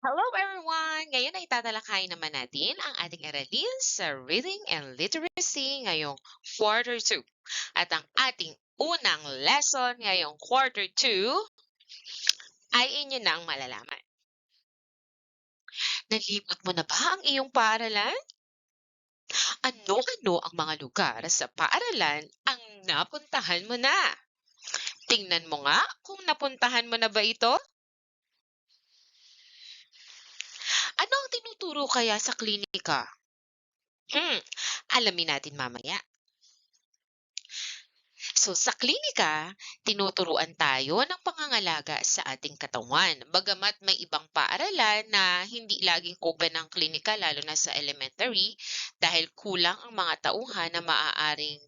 Hello everyone! Ngayon ay tatalakayin naman natin ang ating aralin sa Reading and Literacy ngayong Quarter 2. At ang ating unang lesson ngayong Quarter 2 ay inyo nang malalaman. Nalibot mo na ba ang iyong paaralan? Ano-ano ang mga lugar sa paaralan ang napuntahan mo na? Tingnan mo nga kung napuntahan mo na ba ito? Ano ang tinuturo kaya sa klinika? Hmm, alamin natin mamaya. So, sa klinika, tinuturuan tayo ng pangangalaga sa ating katawan. Bagamat may ibang paaralan na hindi laging open ang klinika, lalo na sa elementary, dahil kulang ang mga tauhan na maaaring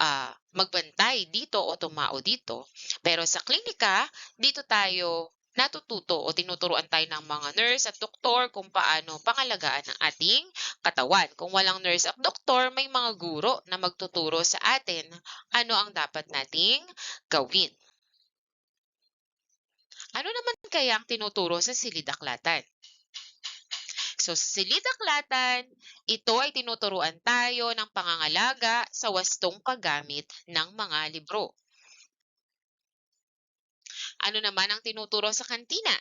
uh, magbantay dito o tumao dito. Pero sa klinika, dito tayo natututo o tinuturuan tayo ng mga nurse at doktor kung paano pangalagaan ang ating katawan. Kung walang nurse at doktor, may mga guro na magtuturo sa atin ano ang dapat nating gawin. Ano naman kaya ang tinuturo sa silidaklatan? So, sa silidaklatan, ito ay tinuturuan tayo ng pangangalaga sa wastong paggamit ng mga libro. Ano naman ang tinuturo sa kantina?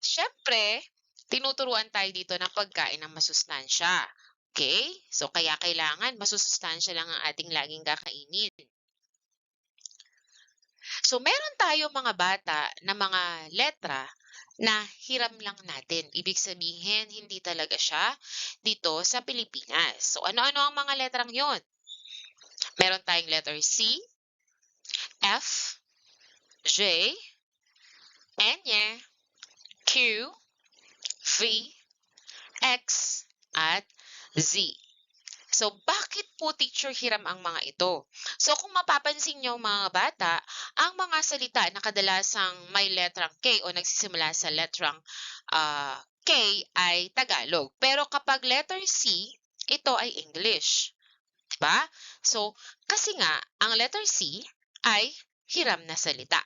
Siyempre, tinuturuan tayo dito ng pagkain ng masustansya. Okay? So, kaya kailangan masusustansya lang ang ating laging kakainin. So, meron tayo mga bata na mga letra na hiram lang natin. Ibig sabihin, hindi talaga siya dito sa Pilipinas. So, ano-ano ang mga letrang yon? Meron tayong letter C, F, J, N, Q, V, X, at Z. So, bakit po teacher hiram ang mga ito? So, kung mapapansin nyo mga bata, ang mga salita na kadalasang may letrang K o nagsisimula sa letrang uh, K ay Tagalog. Pero kapag letter C, ito ay English. Diba? So, kasi nga, ang letter C ay hiram na salita.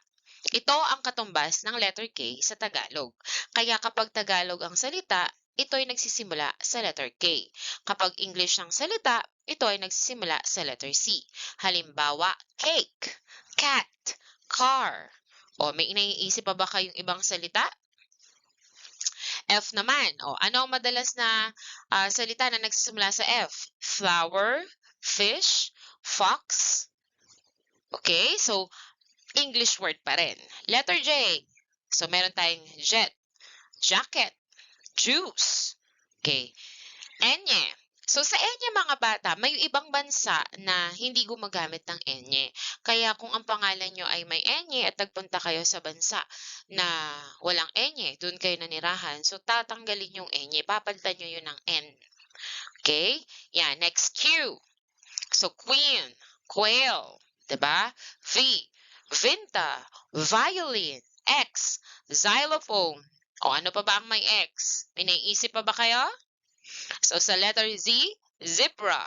Ito ang katumbas ng letter K sa Tagalog. Kaya kapag Tagalog ang salita, ito ay nagsisimula sa letter K. Kapag English ang salita, ito ay nagsisimula sa letter C. Halimbawa, cake, cat, car. O may iniisip pa ba kayong ibang salita? F naman. O ano ang madalas na uh, salita na nagsisimula sa F? Flower, fish, fox. Okay, so English word pa rin. Letter J. So, meron tayong jet, jacket, juice. Okay. Enye. So, sa enye mga bata, may ibang bansa na hindi gumagamit ng enye. Kaya kung ang pangalan nyo ay may enye at nagpunta kayo sa bansa na walang enye, doon kayo nanirahan, so tatanggalin yung enye, papalitan nyo yun ng N. Okay? Yan. Next, Q. So, queen, quail, diba? V, Vinta, violin, X, xylophone. O ano pa ba ang may X? May pa ba kayo? So sa letter Z, zebra.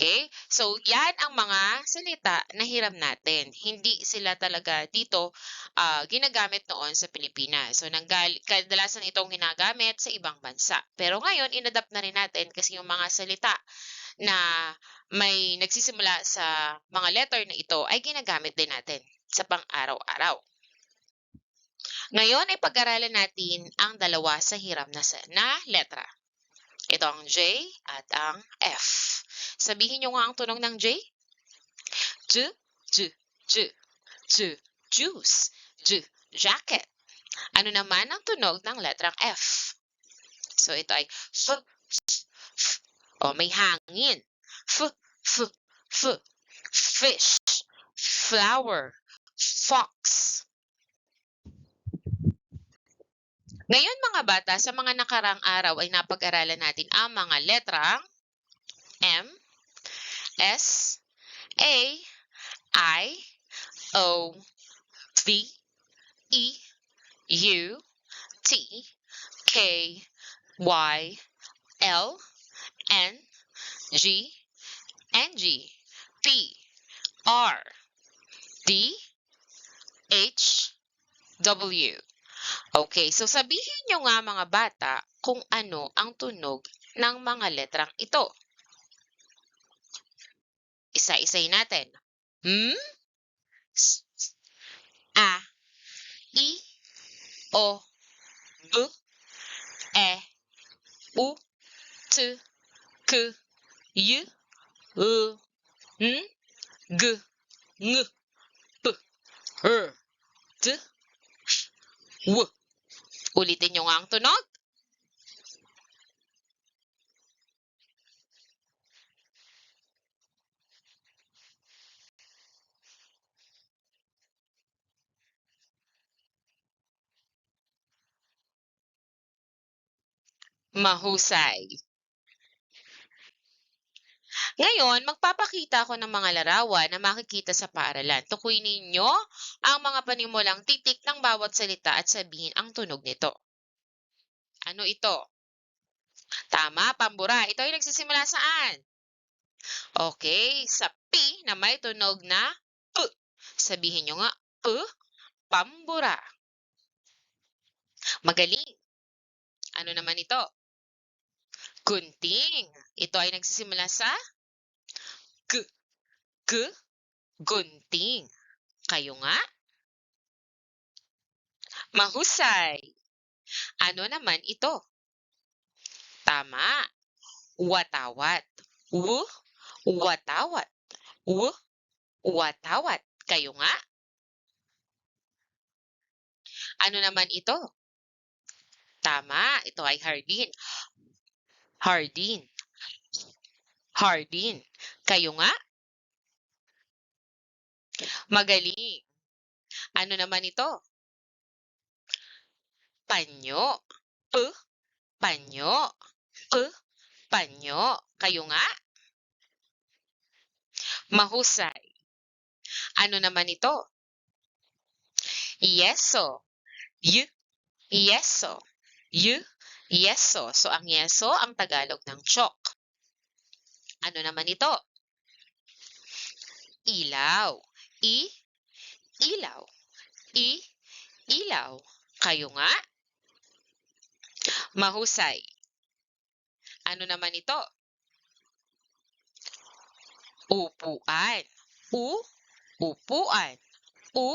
Okay? So yan ang mga salita na hiram natin. Hindi sila talaga dito uh, ginagamit noon sa Pilipinas. So nanggal kadalasan itong ginagamit sa ibang bansa. Pero ngayon, inadapt na rin natin kasi yung mga salita na may nagsisimula sa mga letter na ito ay ginagamit din natin sa pang-araw-araw. Ngayon ay pag-aralan natin ang dalawa sa hiram na, na letra. Ito ang J at ang F. Sabihin nyo nga ang tunog ng J. J, J, J, J, juice, J, jacket. Ano naman ang tunog ng letrang F? So ito ay F, F. O may hangin. F, F, F. Fish. Flower. Fox. Ngayon mga bata, sa mga nakarang araw ay napag-aralan natin ang mga letrang M, S, A, I, O, V, E, U, T, K, Y, L, N, G, N, G, P, R, D, H, W, Okay, so sabihin nyo nga mga bata kung ano ang tunog ng mga letrang ito. Isa-isay natin. Hmm? S- A, I, O, B, E, U, T, K, Y, U, N, G, Ng, P, R, T, W. Ulitin nyo nga ang tunog. Mahusay. Ngayon, magpapakita ako ng mga larawan na makikita sa paaralan. Tukuyin ninyo ang mga panimulang titik ng bawat salita at sabihin ang tunog nito. Ano ito? Tama, pambura. Ito ay nagsisimula saan? Okay, sa P na may tunog na P. Sabihin nyo nga, P, pambura. Magaling. Ano naman ito? Gunting. Ito ay nagsisimula sa G. G. Gunting. Kayo nga? Mahusay. Ano naman ito? Tama. Watawat. W. Watawat. W. Watawat. Kayo nga? Ano naman ito? Tama. Ito ay hardin. Hardin. Hardin. Kayo nga? Magaling. Ano naman ito? Panyo. P. Panyo. P. Panyo. Kayo nga? Mahusay. Ano naman ito? Yeso. Y. Yeso. Y. Yeso. So, ang yeso, ang Tagalog ng chalk. Ano naman ito? Ilaw. I. Ilaw. I. Ilaw. Kayo nga? Mahusay. Ano naman ito? Upuan. U. Upuan. U.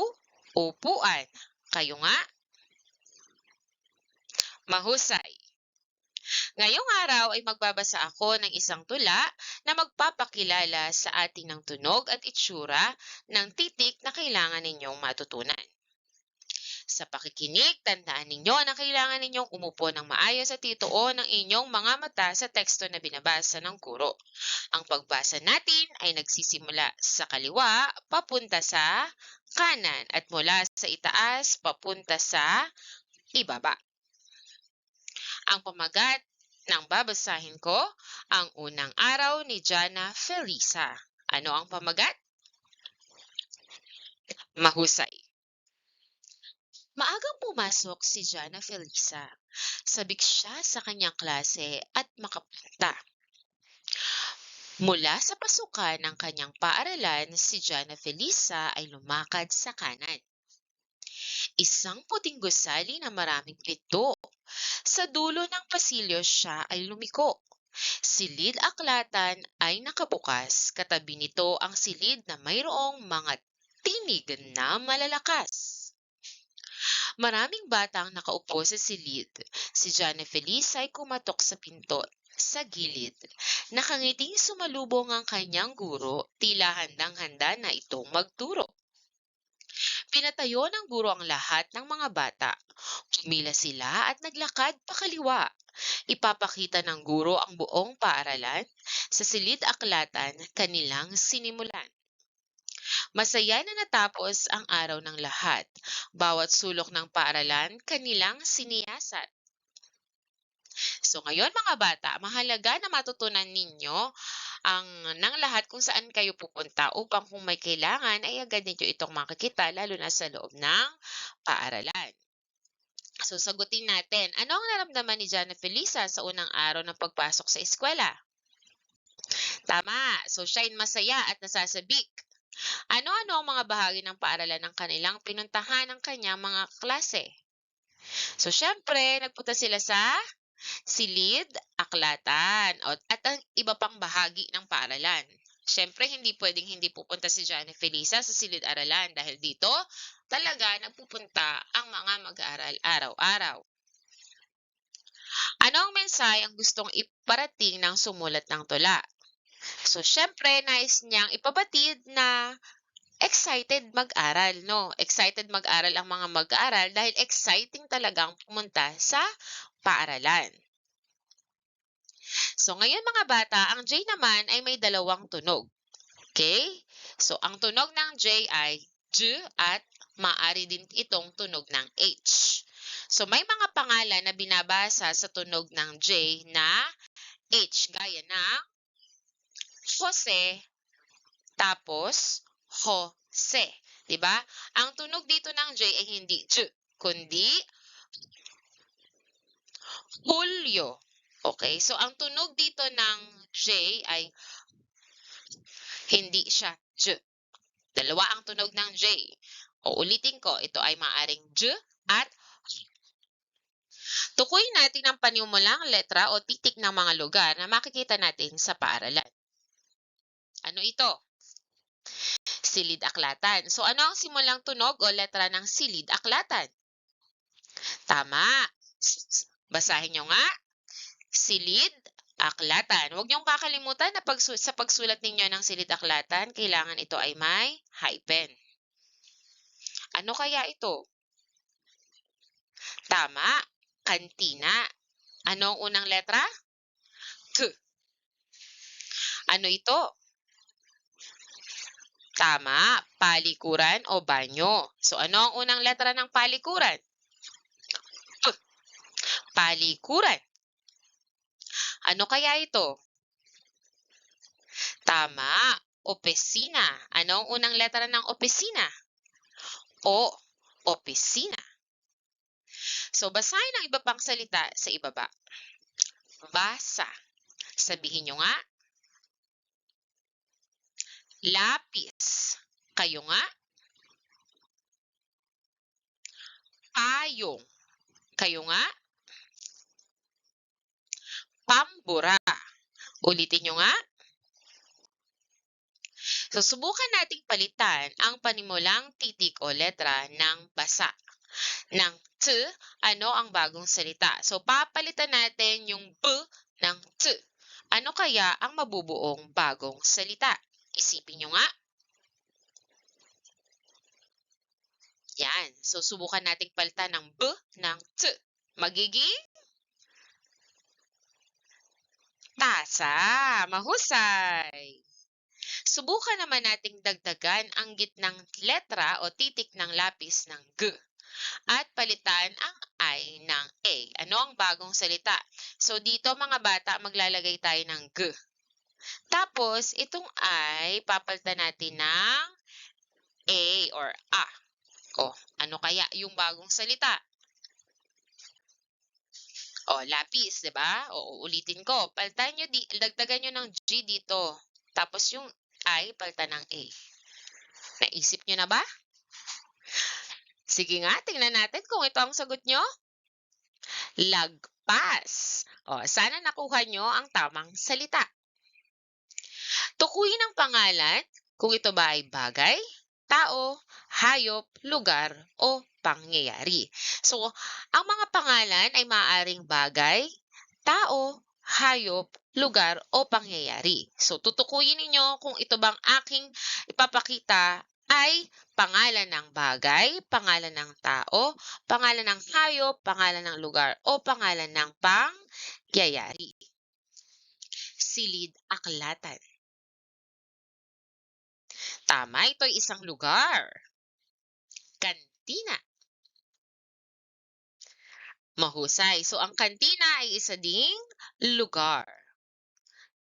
Upuan. Kayo nga? Mahusay. Ngayong araw ay magbabasa ako ng isang tula na magpapakilala sa atin ng tunog at itsura ng titik na kailangan ninyong matutunan. Sa pakikinig, tandaan ninyo na kailangan ninyong umupo ng maayos at ituon ang inyong mga mata sa teksto na binabasa ng guro. Ang pagbasa natin ay nagsisimula sa kaliwa papunta sa kanan at mula sa itaas papunta sa ibaba. Ang pamagat ng babasahin ko, ang unang araw ni Jana Felisa. Ano ang pamagat? Mahusay. Maagang pumasok si Jana Felisa. Sabik siya sa kanyang klase at makapunta. Mula sa pasukan ng kanyang paaralan, si Jana Felisa ay lumakad sa kanan. Isang puting gusali na maraming pito. Sa dulo ng pasilyo siya ay lumiko. Silid aklatan ay nakabukas. Katabi nito ang silid na mayroong mga tinig na malalakas. Maraming bata ang nakaupo sa silid. Si Jana Felisa ay kumatok sa pinto sa gilid. Nakangiting sumalubong ang kanyang guro, tila handang-handa na itong magturo. Pinatayo ng guro ang lahat ng mga bata. Pumila sila at naglakad pakaliwa. Ipapakita ng guro ang buong paaralan sa silid aklatan kanilang sinimulan. Masaya na natapos ang araw ng lahat. Bawat sulok ng paaralan kanilang siniyasat. So ngayon mga bata, mahalaga na matutunan ninyo ang ng lahat kung saan kayo pupunta upang kung may kailangan ay agad ninyo itong makikita lalo na sa loob ng paaralan. So sagutin natin, ano ang naramdaman ni Jana Felisa sa unang araw ng pagpasok sa eskwela? Tama, so siya ay masaya at nasasabik. Ano-ano ang mga bahagi ng paaralan ng kanilang pinuntahan ng kanyang mga klase? So, syempre, nagpunta sila sa silid, aklatan, o- at ang iba pang bahagi ng paaralan. Syempre, hindi pwedeng hindi pupunta si Johnny Felisa sa silid-aralan dahil dito talaga nagpupunta ang mga mag-aaral araw-araw. Ano ang mensahe ang gustong iparating ng sumulat ng tula? So, syempre, nais niyang ipabatid na excited mag-aral, no? Excited mag-aral ang mga mag-aaral dahil exciting talagang pumunta sa paaralan. So, ngayon mga bata, ang J naman ay may dalawang tunog. Okay? So, ang tunog ng J ay J at maaari din itong tunog ng H. So, may mga pangalan na binabasa sa tunog ng J na H, gaya ng Jose, tapos Jose. Diba? Ang tunog dito ng J ay hindi J, kundi Julio. Okay? So, ang tunog dito ng J ay hindi siya J. Dalawa ang tunog ng J. O ulitin ko, ito ay maaring J at Tukuyin natin ang panimulang letra o titik ng mga lugar na makikita natin sa paaralan. Ano ito? Silid aklatan. So ano ang simulang tunog o letra ng silid aklatan? Tama. Basahin nyo nga. Silid aklatan. Huwag niyong kakalimutan na pagsu- sa pagsulat ninyo ng silid aklatan, kailangan ito ay may hyphen. Ano kaya ito? Tama. Kantina. Ano ang unang letra? K. Ano ito? Tama. Palikuran o banyo. So, ano ang unang letra ng palikuran? Palikuran. Ano kaya ito? Tama. Opisina. Ano ang unang letra ng opisina? O. Opisina. So, basahin ang iba pang salita sa ibaba. Basa. Sabihin nyo nga. Lapis. Kayo nga. Payong. Kayo nga. Pambura. Ulitin nyo nga. So, subukan nating palitan ang panimulang titik o letra ng basa. Ng T, ano ang bagong salita? So, papalitan natin yung B ng T. Ano kaya ang mabubuong bagong salita? Isipin nyo nga. Yan. So, subukan nating palitan ng B ng T. Magiging tasa. Mahusay. Subukan naman nating dagdagan ang gitnang letra o titik ng lapis ng G at palitan ang I ng A. Ano ang bagong salita? So, dito mga bata, maglalagay tayo ng G. Tapos, itong I, papalitan natin ng A or A. O, ano kaya yung bagong salita? O, lapis, di ba? O, ulitin ko. Palitan nyo, di, dagdagan nyo ng G dito. Tapos yung I, palitan ng A. Naisip nyo na ba? Sige nga, tingnan natin kung ito ang sagot nyo. Lagpas. O, sana nakuha nyo ang tamang salita. Tukuyin ang pangalan kung ito ba ay bagay, tao, hayop, lugar, o pangyayari. So, ang mga pangalan ay maaaring bagay, tao, hayop, lugar, o pangyayari. So, tutukuyin ninyo kung ito bang aking ipapakita ay pangalan ng bagay, pangalan ng tao, pangalan ng hayop, pangalan ng lugar, o pangalan ng pangyayari. Silid aklatan. Tama, ito ay isang lugar. Kantina. Mahusay. So, ang kantina ay isa ding lugar.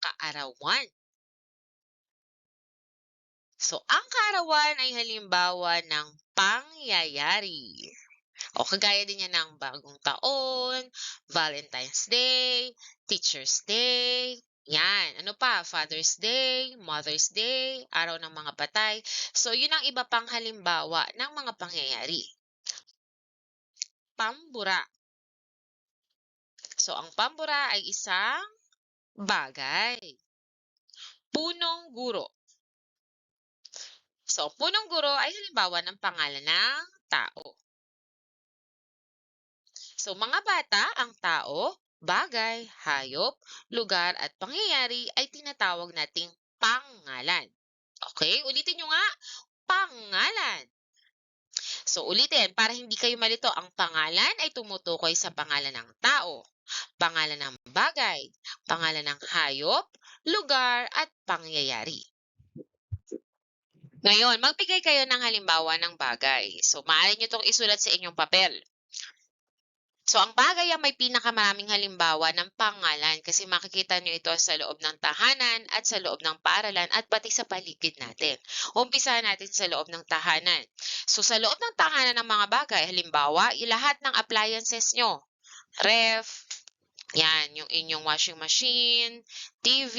Kaarawan. So, ang kaarawan ay halimbawa ng pangyayari. O kagaya din yan ng bagong taon, Valentine's Day, Teacher's Day, yan. Ano pa? Father's Day, Mother's Day, Araw ng mga Patay. So, yun ang iba pang halimbawa ng mga pangyayari. pambura. So, ang pambura ay isang bagay. Punong guro. So, punong guro ay halimbawa ng pangalan ng tao. So, mga bata, ang tao, bagay, hayop, lugar at pangyayari ay tinatawag nating pangalan. Okay? Ulitin nyo nga, pangalan. So, ulitin, para hindi kayo malito, ang pangalan ay tumutukoy sa pangalan ng tao, pangalan ng bagay, pangalan ng hayop, lugar, at pangyayari. Ngayon, magbigay kayo ng halimbawa ng bagay. So, maaari nyo itong isulat sa inyong papel. So, ang bagay ang may pinakamaraming halimbawa ng pangalan kasi makikita nyo ito sa loob ng tahanan at sa loob ng paaralan at pati sa paligid natin. Umpisahan natin sa loob ng tahanan. So, sa loob ng tahanan ng mga bagay, halimbawa, lahat ng appliances nyo, ref, yan, yung inyong washing machine, TV,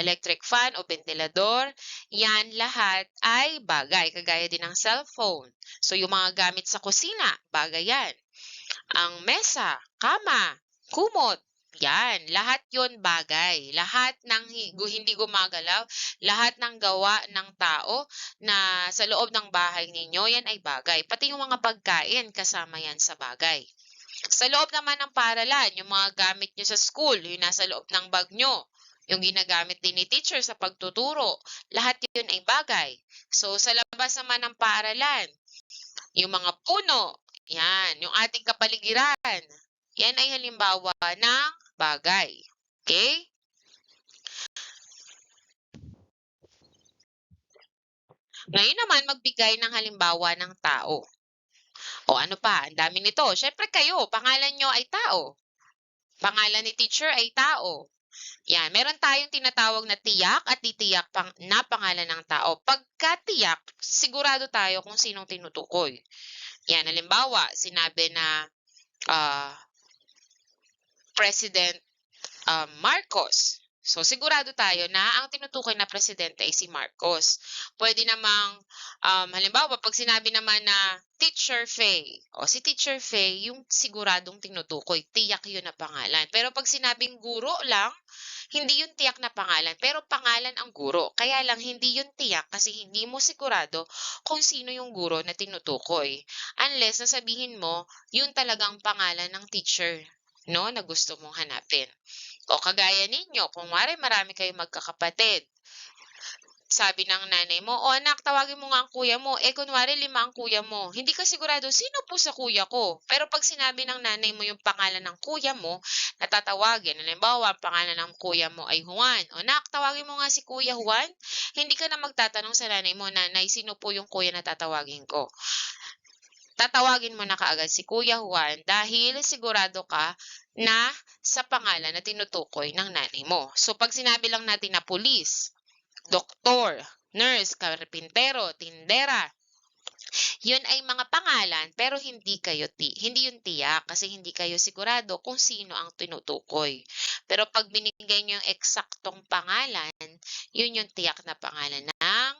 electric fan o ventilador, yan lahat ay bagay, kagaya din ng cellphone. So, yung mga gamit sa kusina, bagay yan. Ang mesa, kama, kumot, yan, lahat yon bagay. Lahat ng hindi gumagalaw, lahat ng gawa ng tao na sa loob ng bahay ninyo, yan ay bagay. Pati yung mga pagkain, kasama yan sa bagay. Sa loob naman ng paralan, yung mga gamit nyo sa school, yung nasa loob ng bag nyo, yung ginagamit din ni teacher sa pagtuturo, lahat yun ay bagay. So, sa labas naman ng paaralan, yung mga puno, yan, yung ating kapaligiran. Yan ay halimbawa ng bagay. Okay? Ngayon naman, magbigay ng halimbawa ng tao. O ano pa, ang dami nito. Siyempre kayo, pangalan nyo ay tao. Pangalan ni teacher ay tao. Yan, meron tayong tinatawag na tiyak at titiyak pang, na pangalan ng tao. Pagka tiyak, sigurado tayo kung sinong tinutukoy. Yan, halimbawa, sinabi na uh, President uh, Marcos. So, sigurado tayo na ang tinutukoy na presidente ay si Marcos. Pwede namang, um, halimbawa, pag sinabi naman na Teacher Faye, o si Teacher Faye, yung siguradong tinutukoy, tiyak yun na pangalan. Pero pag sinabing guro lang, hindi yun tiyak na pangalan, pero pangalan ang guro. Kaya lang, hindi yun tiyak kasi hindi mo sigurado kung sino yung guro na tinutukoy. Unless nasabihin mo, yun talagang pangalan ng teacher no, na gusto mong hanapin. O kagaya ninyo, kung wari marami kayong magkakapatid, sabi ng nanay mo, o anak, tawagin mo nga ang kuya mo. Eh, kunwari lima ang kuya mo. Hindi ka sigurado, sino po sa kuya ko? Pero pag sinabi ng nanay mo yung pangalan ng kuya mo, natatawagin. Halimbawa, ang pangalan ng kuya mo ay Juan. O anak, tawagin mo nga si kuya Juan. Hindi ka na magtatanong sa nanay mo, nanay, sino po yung kuya na tatawagin ko? tatawagin mo na kaagad si Kuya Juan dahil sigurado ka na sa pangalan na tinutukoy ng nanay mo. So pag sinabi lang natin na pulis, doktor, nurse, karpintero, tindera, yun ay mga pangalan pero hindi kayo ti hindi yun tiyak kasi hindi kayo sigurado kung sino ang tinutukoy. Pero pag binigay niyo yung eksaktong pangalan, yun yung tiyak na pangalan ng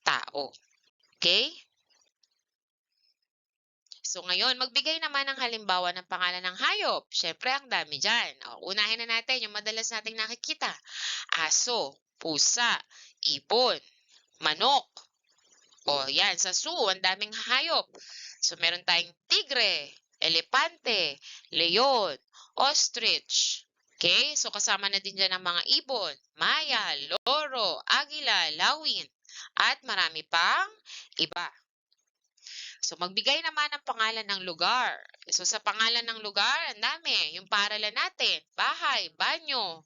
tao. Okay? So ngayon, magbigay naman ng halimbawa ng pangalan ng hayop. Siyempre, ang dami dyan. O, unahin na natin yung madalas nating nakikita. Aso, pusa, ibon, manok. O yan, sa zoo, ang daming hayop. So meron tayong tigre, elepante, leon, ostrich. Okay? So kasama na din dyan ang mga ibon, maya, loro, agila, lawin, at marami pang iba. So, magbigay naman ng pangalan ng lugar. So, sa pangalan ng lugar, ang dami. Yung paralan natin, bahay, banyo,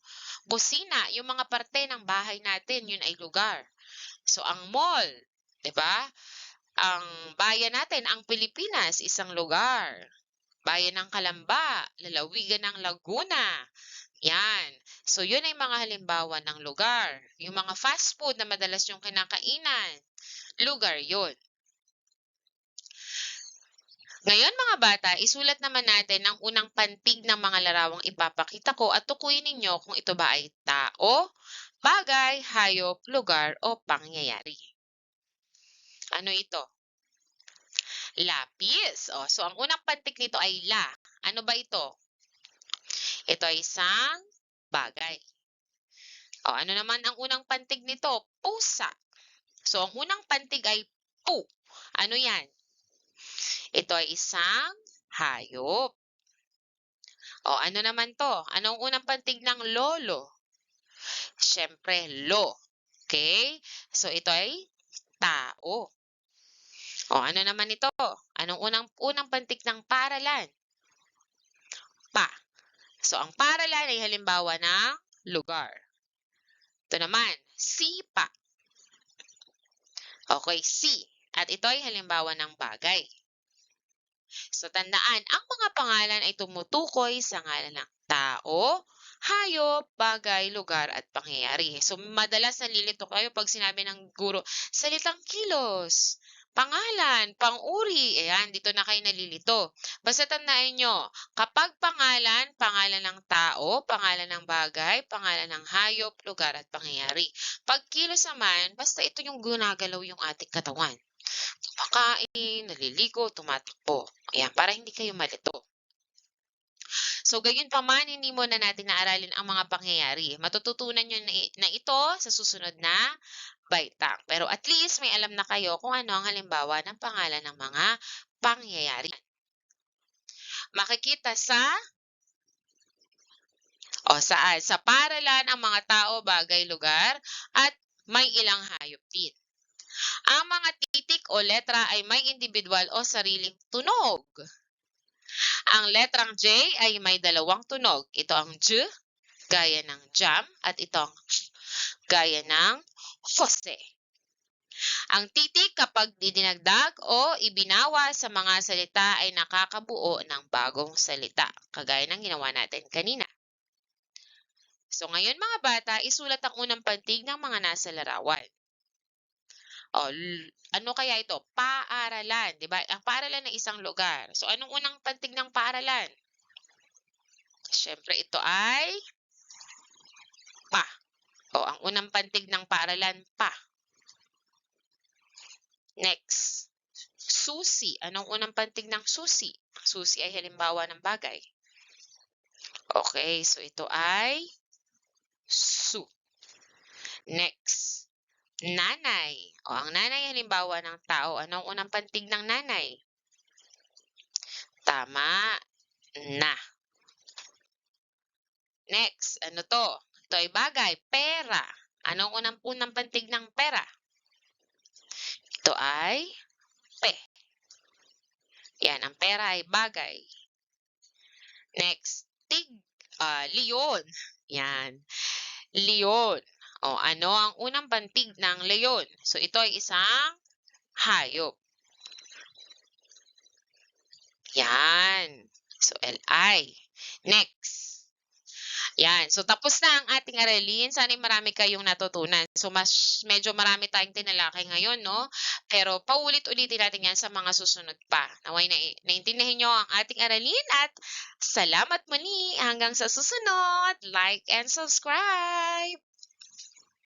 busina, yung mga parte ng bahay natin, yun ay lugar. So, ang mall, di ba? Ang bayan natin, ang Pilipinas, isang lugar. Bayan ng Kalamba, lalawigan ng Laguna. Yan. So, yun ay mga halimbawa ng lugar. Yung mga fast food na madalas yung kinakainan, lugar yun. Ngayon mga bata, isulat naman natin ang unang pantig ng mga larawang ipapakita ko at tukuyin ninyo kung ito ba ay tao, bagay, hayop, lugar o pangyayari. Ano ito? Lapis. O, so ang unang pantig nito ay la. Ano ba ito? Ito ay isang bagay. O, ano naman ang unang pantig nito? Pusa. So, ang unang pantig ay pu. Ano yan? Ito ay isang hayop. O, ano naman to? Anong unang pantig ng lolo? Siyempre, lo. Okay? So, ito ay tao. O, ano naman ito? Anong unang, unang pantig ng paralan? Pa. So, ang paralan ay halimbawa ng lugar. Ito naman, sipa. Okay, si. At ito ay halimbawa ng bagay. So, tandaan, ang mga pangalan ay tumutukoy sa ngalan ng tao, hayop, bagay, lugar, at pangyayari. So, madalas nalilito kayo pag sinabi ng guro, salitang kilos, pangalan, pang-uri. Ayan, dito na kayo nalilito. Basta tandaan nyo, kapag pangalan, pangalan ng tao, pangalan ng bagay, pangalan ng hayop, lugar, at pangyayari. Pag kilos naman, basta ito yung gunagalaw yung ating katawan. Kumakain, naliligo, tumatakbo. Ayan, para hindi kayo malito. So, gayon pa man, hindi mo na natin naaralin ang mga pangyayari. Matututunan nyo na, na ito sa susunod na baitang. Pero at least may alam na kayo kung ano ang halimbawa ng pangalan ng mga pangyayari. Makikita sa o saan? Sa paralan ang mga tao, bagay, lugar at may ilang hayop din. Ang mga titik o letra ay may individual o sariling tunog. Ang letrang J ay may dalawang tunog. Ito ang J, gaya ng jam, at ito ang gaya ng Jose. Ang titik kapag didinagdag o ibinawa sa mga salita ay nakakabuo ng bagong salita, kagaya ng ginawa natin kanina. So ngayon mga bata, isulat ang unang pantig ng mga nasa larawan. O, ano kaya ito? Paaralan, 'di ba? Ang paaralan ng isang lugar. So anong unang pantig ng paaralan? Siyempre ito ay pa. O, ang unang pantig ng paaralan pa. Next. Susi. Anong unang pantig ng susi? Susi ay halimbawa ng bagay. Okay, so ito ay su. Next. Nanay. O, ang nanay halimbawa ng tao. Anong unang pantig ng nanay? Tama. Na. Next. Ano to? Ito ay bagay. Pera. Anong unang unang pantig ng pera? Ito ay pe. Yan. Ang pera ay bagay. Next. Tig. Uh, leon. Yan. Leon. O, ano ang unang pantig ng leon? So, ito ay isang hayop. Yan. So, L-I. Next. Yan. So, tapos na ang ating aralin. Sana marami kayong natutunan. So, mas medyo marami tayong tinalakay ngayon, no? Pero paulit-ulitin natin yan sa mga susunod pa. Naway na naintindihan nyo ang ating aralin at salamat muli hanggang sa susunod. Like and subscribe!